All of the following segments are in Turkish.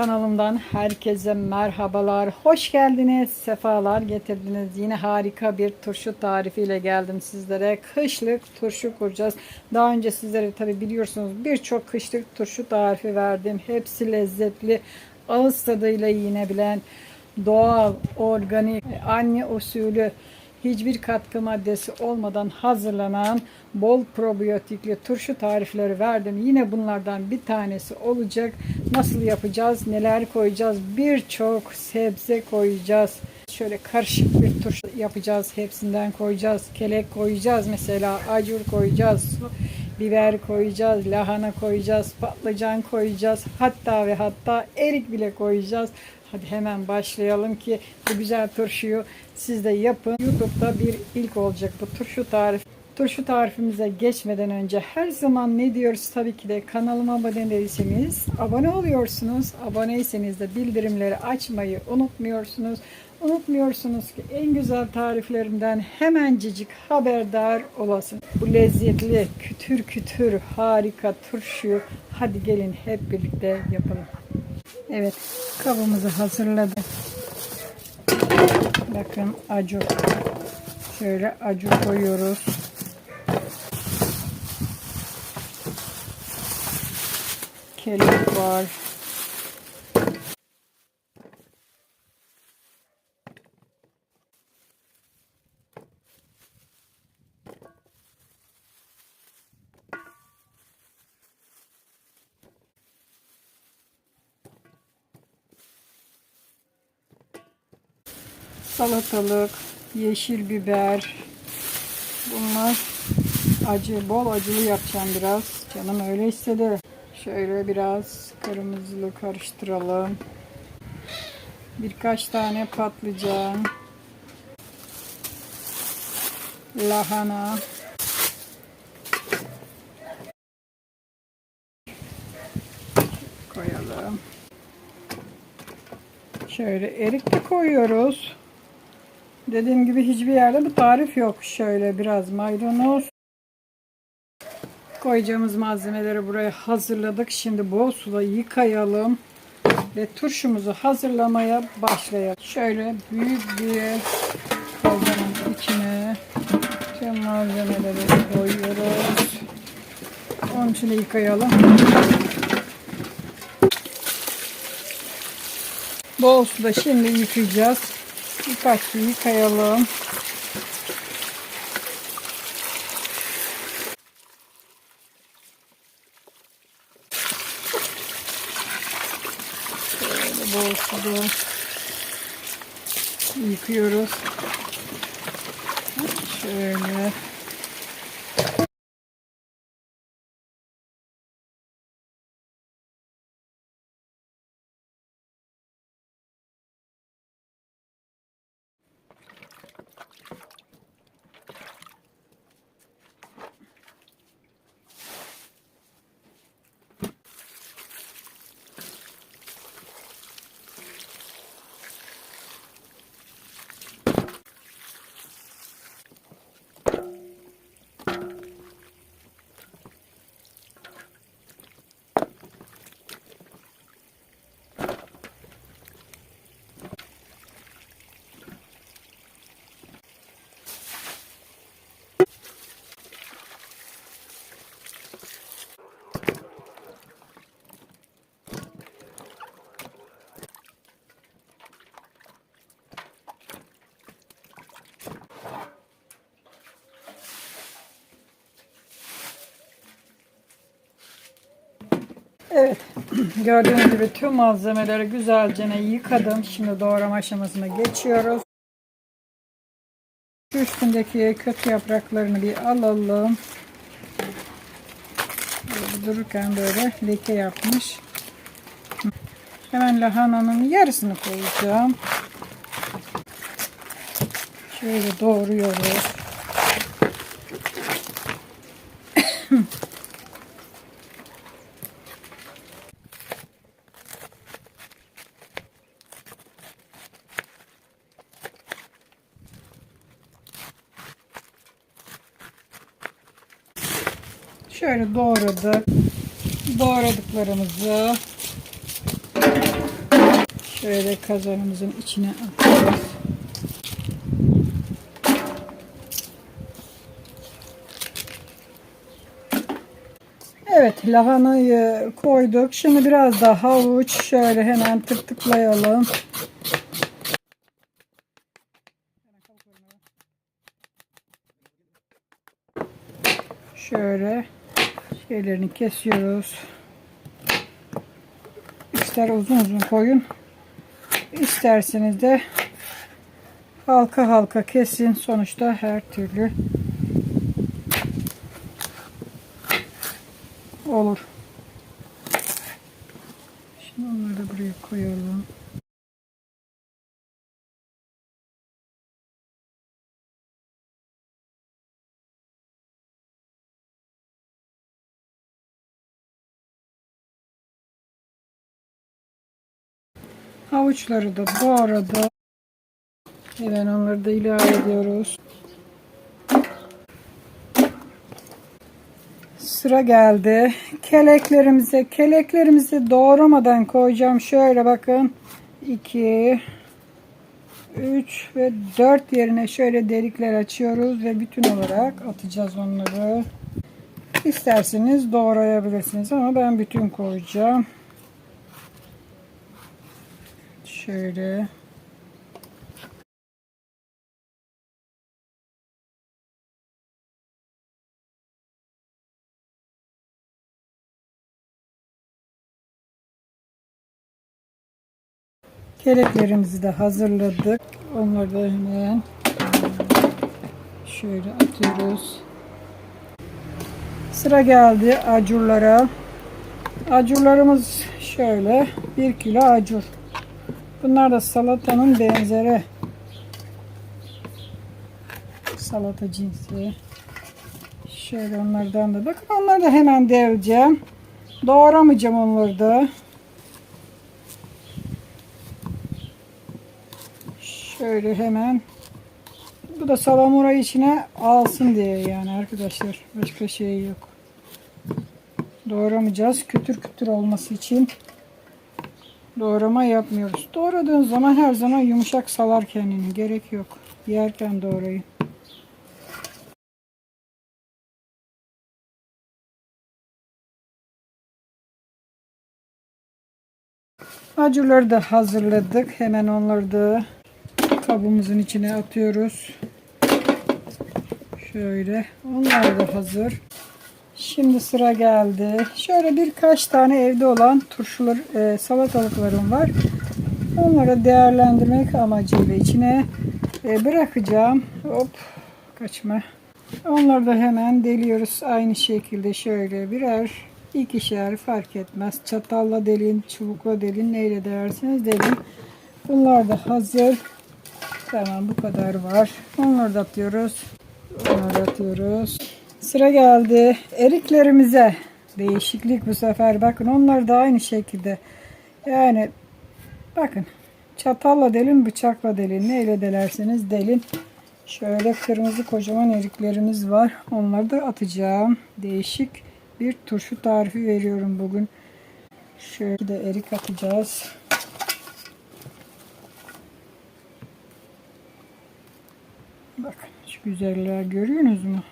Kanalımdan herkese merhabalar. Hoş geldiniz. Sefalar getirdiniz. Yine harika bir turşu tarifiyle geldim sizlere. Kışlık turşu kuracağız. Daha önce sizlere tabi biliyorsunuz birçok kışlık turşu tarifi verdim. Hepsi lezzetli. Ağız tadıyla yinebilen doğal, organik, anne usulü hiçbir katkı maddesi olmadan hazırlanan bol probiyotikli turşu tarifleri verdim. Yine bunlardan bir tanesi olacak. Nasıl yapacağız, neler koyacağız, birçok sebze koyacağız. Şöyle karışık bir turşu yapacağız. Hepsinden koyacağız. Kelek koyacağız mesela, acur koyacağız. Biber koyacağız, lahana koyacağız, patlıcan koyacağız. Hatta ve hatta erik bile koyacağız. Hadi hemen başlayalım ki bu güzel turşuyu siz de yapın. YouTube'da bir ilk olacak bu turşu tarif. Turşu tarifimize geçmeden önce her zaman ne diyoruz? Tabii ki de kanalıma abone değilseniz abone oluyorsunuz. Aboneyseniz de bildirimleri açmayı unutmuyorsunuz. Unutmuyorsunuz ki en güzel tariflerimden hemencecik haberdar olasın. Bu lezzetli, kütür kütür, harika turşuyu hadi gelin hep birlikte yapalım. Evet, kabımızı hazırladık. Bakın acur. Şöyle acur koyuyoruz. Kelek var. Salatalık, yeşil biber. Bunlar acı, bol acılı yapacağım biraz. Canım öyle istedi. Şöyle biraz kırmızılı karıştıralım. Birkaç tane patlıcan. Lahana. Koyalım. Şöyle erik de koyuyoruz. Dediğim gibi hiçbir yerde bu tarif yok. Şöyle biraz maydanoz. Koyacağımız malzemeleri buraya hazırladık. Şimdi bol suda yıkayalım. Ve turşumuzu hazırlamaya başlayalım. Şöyle büyük bir kazanın içine tüm malzemeleri koyuyoruz. Onun için de yıkayalım. Bol suda şimdi yıkayacağız. Birkaç yıkayalım. Böyle bol suda yıkıyoruz. Şöyle. Evet. Gördüğünüz gibi tüm malzemeleri güzelce yıkadım. Şimdi doğrama aşamasına geçiyoruz. Üstündeki kötü yapraklarını bir alalım. Böyle dururken böyle leke yapmış. Hemen lahananın yarısını koyacağım. Şöyle doğruyoruz. Şöyle doğradık. Doğradıklarımızı Şöyle kazanımızın içine atıyoruz. Evet lahanayı koyduk. Şimdi biraz da havuç şöyle hemen tırtıklayalım. Şöyle şeylerini kesiyoruz. İster uzun uzun koyun. İsterseniz de halka halka kesin. Sonuçta her türlü olur. Şimdi onları da buraya koyalım. Havuçları da doğradı. Hemen onları da ilave ediyoruz. Sıra geldi. Keleklerimize, keleklerimizi doğramadan koyacağım. Şöyle bakın. 2 3 ve 4 yerine şöyle delikler açıyoruz ve bütün olarak atacağız onları. İsterseniz doğrayabilirsiniz ama ben bütün koyacağım. Şöyle. Keleklerimizi de hazırladık. Onları da hemen şöyle atıyoruz. Sıra geldi acurlara. Acurlarımız şöyle 1 kilo acur. Bunlar da salatanın benzeri. Salata cinsi. Şöyle onlardan da bakın onları da hemen deleceğim. Doğramayacağım onları da. Şöyle hemen. Bu da salamura içine alsın diye yani arkadaşlar. Başka şey yok. Doğramayacağız. Kütür kütür olması için doğrama yapmıyoruz. Doğradığın zaman her zaman yumuşak salar kendini. Gerek yok. Yerken doğrayın. Acıları da hazırladık. Hemen onları da kabımızın içine atıyoruz. Şöyle. Onlar da hazır. Şimdi sıra geldi. Şöyle birkaç tane evde olan turşular, e, salatalıklarım var. Onları değerlendirmek amacıyla içine e, bırakacağım. Hop kaçma. Onları da hemen deliyoruz. Aynı şekilde şöyle birer ikişer fark etmez. Çatalla delin, çubukla delin, neyle derseniz delin. Bunlar da hazır. Tamam bu kadar var. Onları da atıyoruz. Onları da atıyoruz. Sıra geldi eriklerimize. Değişiklik bu sefer. Bakın onlar da aynı şekilde. Yani bakın çatalla delin, bıçakla delin. Neyle delerseniz delin. Şöyle kırmızı kocaman eriklerimiz var. Onları da atacağım. Değişik bir turşu tarifi veriyorum bugün. Şöyle de erik atacağız. Bakın şu güzeller görüyorsunuz mu?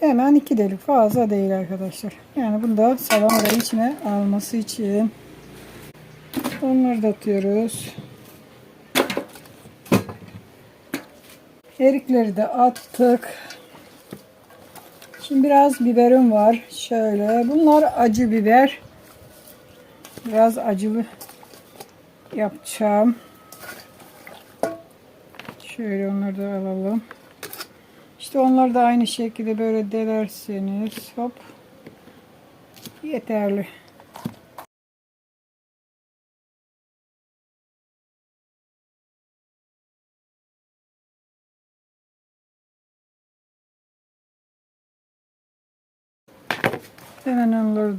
Hemen iki delik fazla değil arkadaşlar. Yani bunu da salamura içine alması için onları da atıyoruz. Erikleri de attık. Şimdi biraz biberim var. Şöyle. Bunlar acı biber. Biraz acılı yapacağım. Şöyle onları da alalım. İşte onları da aynı şekilde böyle delerseniz hop yeterli. Hemen onları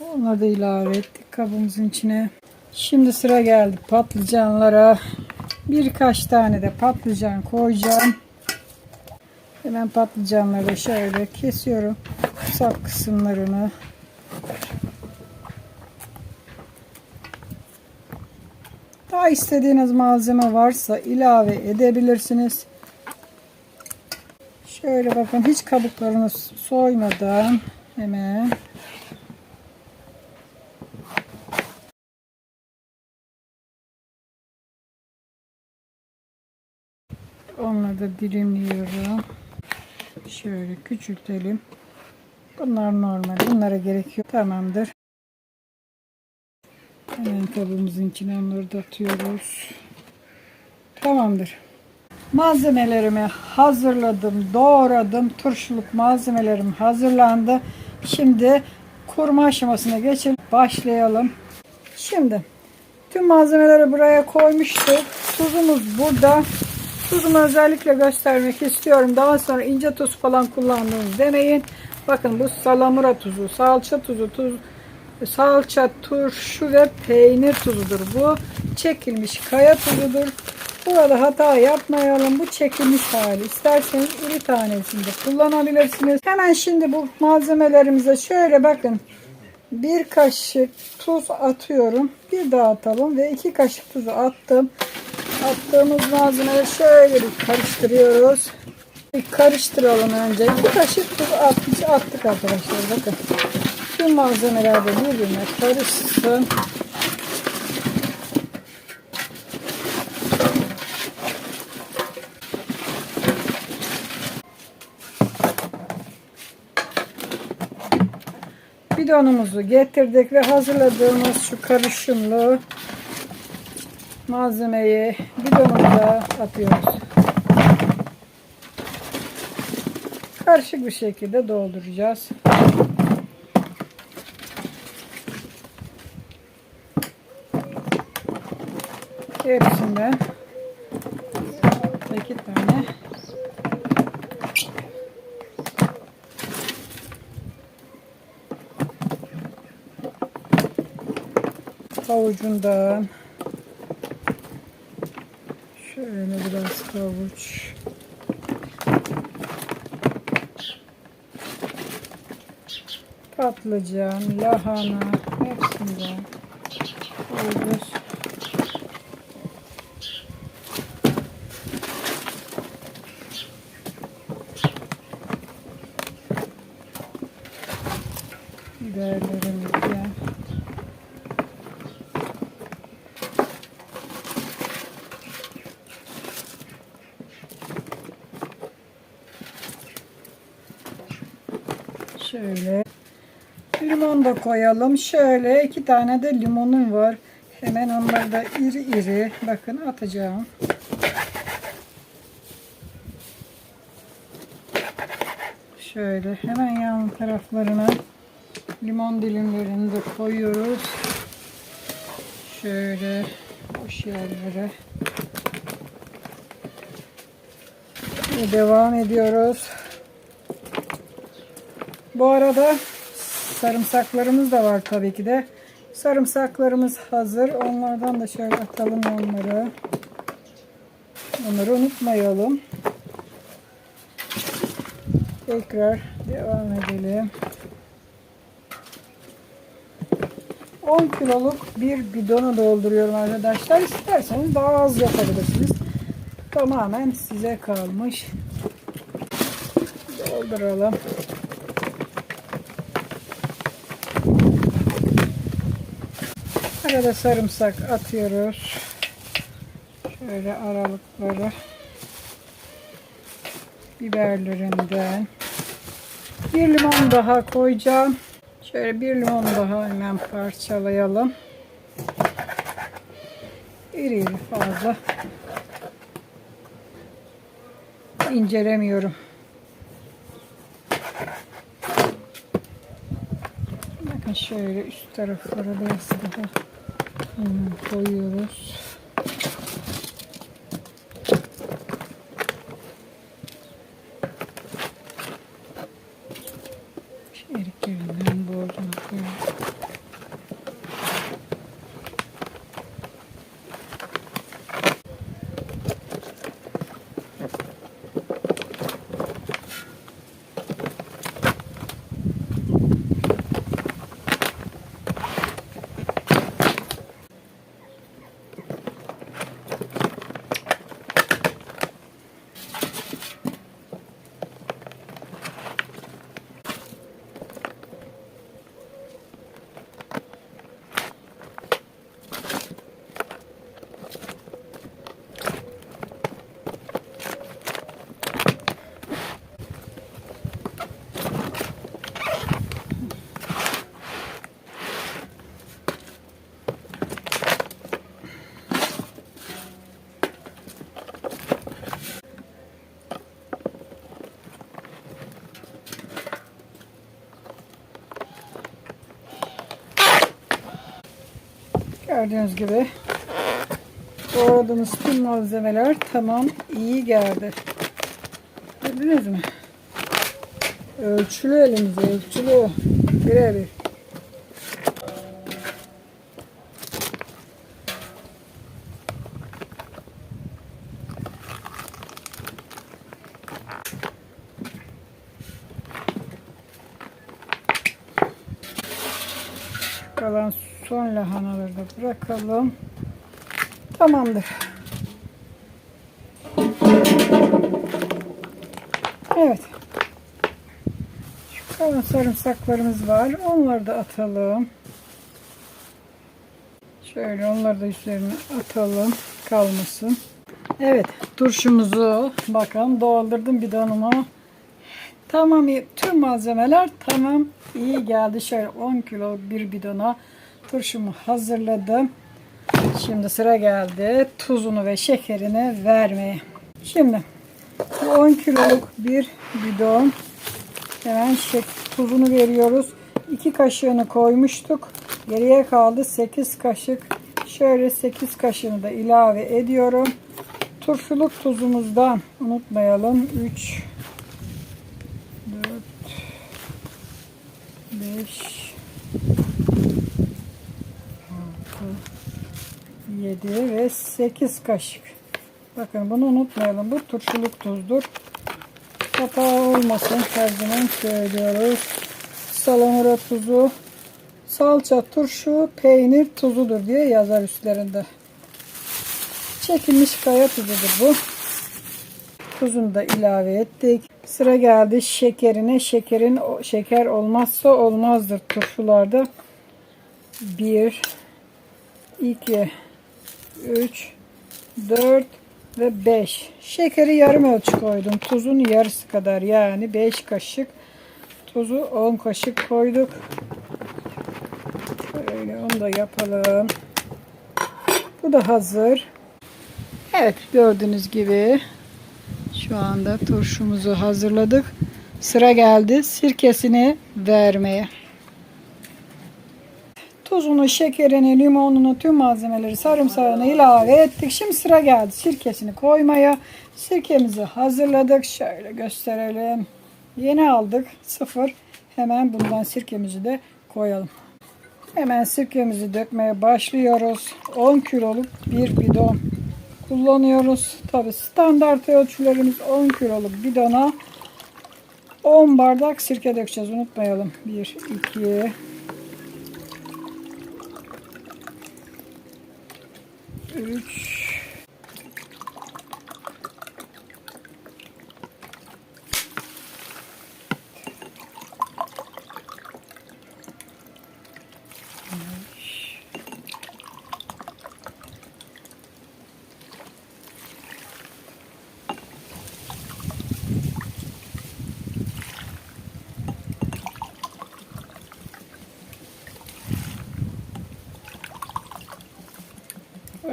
onları da ilave ettik kabımızın içine. Şimdi sıra geldi patlıcanlara. Birkaç tane de patlıcan koyacağım. Hemen patlıcanları şöyle kesiyorum. Sap kısımlarını. Daha istediğiniz malzeme varsa ilave edebilirsiniz. Şöyle bakın hiç kabuklarını soymadan hemen da dilimliyorum. Şöyle küçültelim. Bunlar normal. Bunlara gerek yok. Tamamdır. Hemen kabımızın içine onları da atıyoruz. Tamamdır. Malzemelerimi hazırladım, doğradım. Turşuluk malzemelerim hazırlandı. Şimdi kurma aşamasına geçelim. Başlayalım. Şimdi tüm malzemeleri buraya koymuştuk. Tuzumuz burada. Tuzumu özellikle göstermek istiyorum. Daha sonra ince tuz falan kullandığınız demeyin. Bakın bu salamura tuzu, salça tuzu, tuz, salça, turşu ve peynir tuzudur. Bu çekilmiş kaya tuzudur. Burada hata yapmayalım. Bu çekilmiş hali. İsterseniz iri tanesinde kullanabilirsiniz. Hemen şimdi bu malzemelerimize şöyle bakın. Bir kaşık tuz atıyorum. Bir daha atalım ve iki kaşık tuzu attım. Attığımız malzemeleri şöyle bir karıştırıyoruz. Bir karıştıralım önce. Bir kaşık tuz attık, attık arkadaşlar. Bakın. Tüm malzemeler de birbirine karışsın. Bidonumuzu getirdik ve hazırladığımız şu karışımlı malzemeyi bidonumuza atıyoruz. Karışık bir şekilde dolduracağız. Hepsinden iki tane havucundan şöyle biraz havuç. Patlıcan, lahana hepsinden koyuyoruz. Biberlerimizden Şöyle. Da koyalım. Şöyle iki tane de limonum var. Hemen onları da iri iri bakın atacağım. Şöyle hemen yan taraflarına limon dilimlerini de koyuyoruz. Şöyle boş yerlere. Ve devam ediyoruz. Bu arada sarımsaklarımız da var tabii ki de. Sarımsaklarımız hazır. Onlardan da şöyle atalım onları. Onları unutmayalım. Tekrar devam edelim. 10 kiloluk bir bidonu dolduruyorum arkadaşlar. İsterseniz daha az yapabilirsiniz. Tamamen size kalmış. Dolduralım. Arada sarımsak atıyoruz. Şöyle aralıkları biberlerinden. Bir limon daha koyacağım. Şöyle bir limon daha hemen parçalayalım. İri iri fazla incelemiyorum. Bakın şöyle üst taraflara biraz daha hemen koyuyoruz. Şu eriklerinden bolca koyuyoruz. Gördüğünüz gibi doğradığımız tüm malzemeler tamam iyi geldi. Gördünüz mü? Ölçülü elimize ölçülü. Birebir. Kalan son lahanaları da bırakalım. Tamamdır. Evet. Şu kalan sarımsaklarımız var. Onları da atalım. Şöyle onları da üzerine atalım. Kalmasın. Evet. Turşumuzu bakın doldurdum bidonuma. Tamam tüm malzemeler tamam iyi geldi. Şöyle 10 kilo bir bidona turşumu hazırladım. Şimdi sıra geldi tuzunu ve şekerini vermeye. Şimdi bu 10 kiloluk bir bidon hemen şek tuzunu veriyoruz. 2 kaşığını koymuştuk. Geriye kaldı 8 kaşık. Şöyle 8 kaşığını da ilave ediyorum. Turşuluk tuzumuzdan unutmayalım. 3 4 5 7 ve 8 kaşık. Bakın bunu unutmayalım. Bu turşuluk tuzdur. Hata olmasın. Her zaman söylüyoruz. Salamura tuzu, salça, turşu, peynir tuzudur diye yazar üstlerinde. Çekilmiş kaya tuzudur bu. Tuzunu da ilave ettik. Sıra geldi şekerine. Şekerin şeker olmazsa olmazdır turşularda. 1 2 3 4 ve 5. Şekeri yarım ölçü koydum. Tuzun yarısı kadar yani 5 kaşık. Tuzu 10 kaşık koyduk. Şöyle onu da yapalım. Bu da hazır. Evet gördüğünüz gibi şu anda turşumuzu hazırladık. Sıra geldi sirkesini vermeye. Tuzunu, şekerini, limonunu, tüm malzemeleri, sarımsağını ilave ettik. Şimdi sıra geldi sirkesini koymaya. Sirkemizi hazırladık. Şöyle gösterelim. Yeni aldık. Sıfır. Hemen bundan sirkemizi de koyalım. Hemen sirkemizi dökmeye başlıyoruz. 10 kiloluk bir bidon kullanıyoruz. Tabi standart ölçülerimiz 10 kiloluk bidona 10 bardak sirke dökeceğiz. Unutmayalım. 1, 2, 3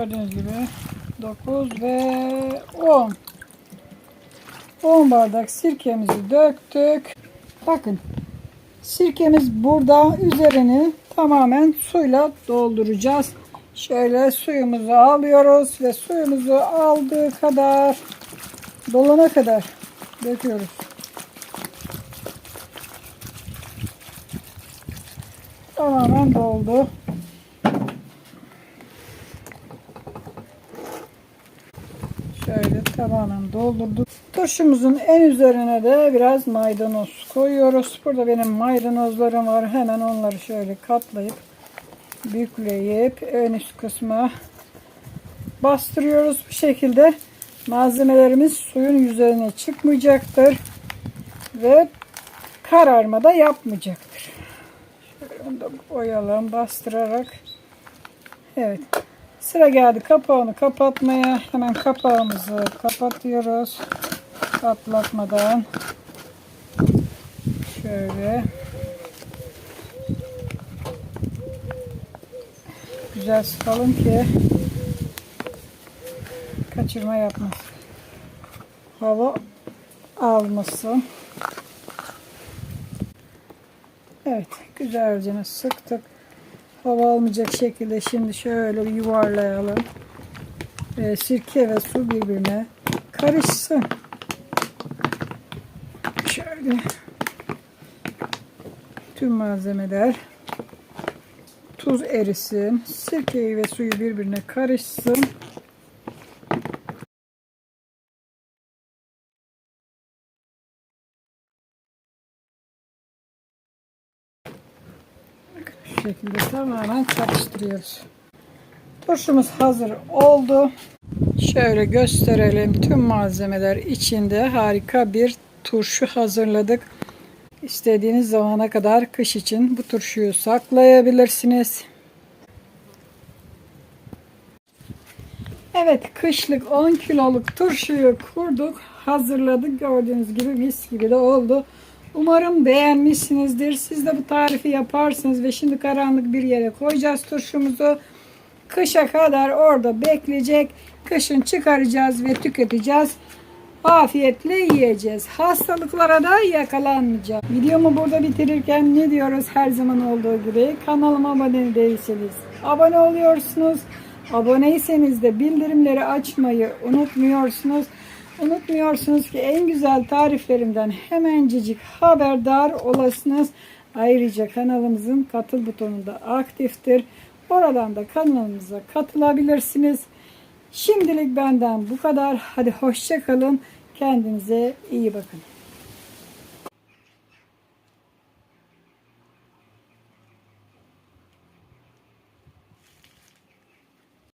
Gördüğünüz gibi 9 ve 10. 10 bardak sirkemizi döktük. Bakın sirkemiz burada üzerini tamamen suyla dolduracağız. Şöyle suyumuzu alıyoruz ve suyumuzu aldığı kadar dolana kadar döküyoruz. Tamamen doldu. Tamamen doldurduk. Turşumuzun en üzerine de biraz maydanoz koyuyoruz. Burada benim maydanozlarım var. Hemen onları şöyle katlayıp bükleyip ön üst kısmı bastırıyoruz. Bu şekilde malzemelerimiz suyun yüzeyine çıkmayacaktır. Ve kararma da yapmayacaktır. Şöyle onu da koyalım bastırarak. Evet. Sıra geldi kapağını kapatmaya. Hemen kapağımızı kapatıyoruz. Patlatmadan. Şöyle. Güzel sıkalım ki kaçırma yapmasın. Hava almasın. Evet. Güzelce sıktık. Hava almayacak şekilde şimdi şöyle yuvarlayalım. Ee, sirke ve su birbirine karışsın. Şöyle tüm malzemeler tuz erisin. Sirkeyi ve suyu birbirine karışsın. Şekilde tamamen karıştırıyoruz. Turşumuz hazır oldu. Şöyle gösterelim. Tüm malzemeler içinde harika bir turşu hazırladık. İstediğiniz zamana kadar kış için bu turşuyu saklayabilirsiniz. Evet kışlık 10 kiloluk turşuyu kurduk. Hazırladık. Gördüğünüz gibi mis gibi de oldu. Umarım beğenmişsinizdir. Siz de bu tarifi yaparsınız ve şimdi karanlık bir yere koyacağız turşumuzu. Kışa kadar orada bekleyecek. Kışın çıkaracağız ve tüketeceğiz. Afiyetle yiyeceğiz. Hastalıklara da yakalanmayacağız. Videomu burada bitirirken ne diyoruz her zaman olduğu gibi kanalıma abone değilseniz abone oluyorsunuz. Aboneyseniz de bildirimleri açmayı unutmuyorsunuz. Unutmuyorsunuz ki en güzel tariflerimden hemencecik haberdar olasınız. Ayrıca kanalımızın katıl butonunda aktiftir. Oradan da kanalımıza katılabilirsiniz. Şimdilik benden bu kadar. Hadi hoşça kalın. Kendinize iyi bakın.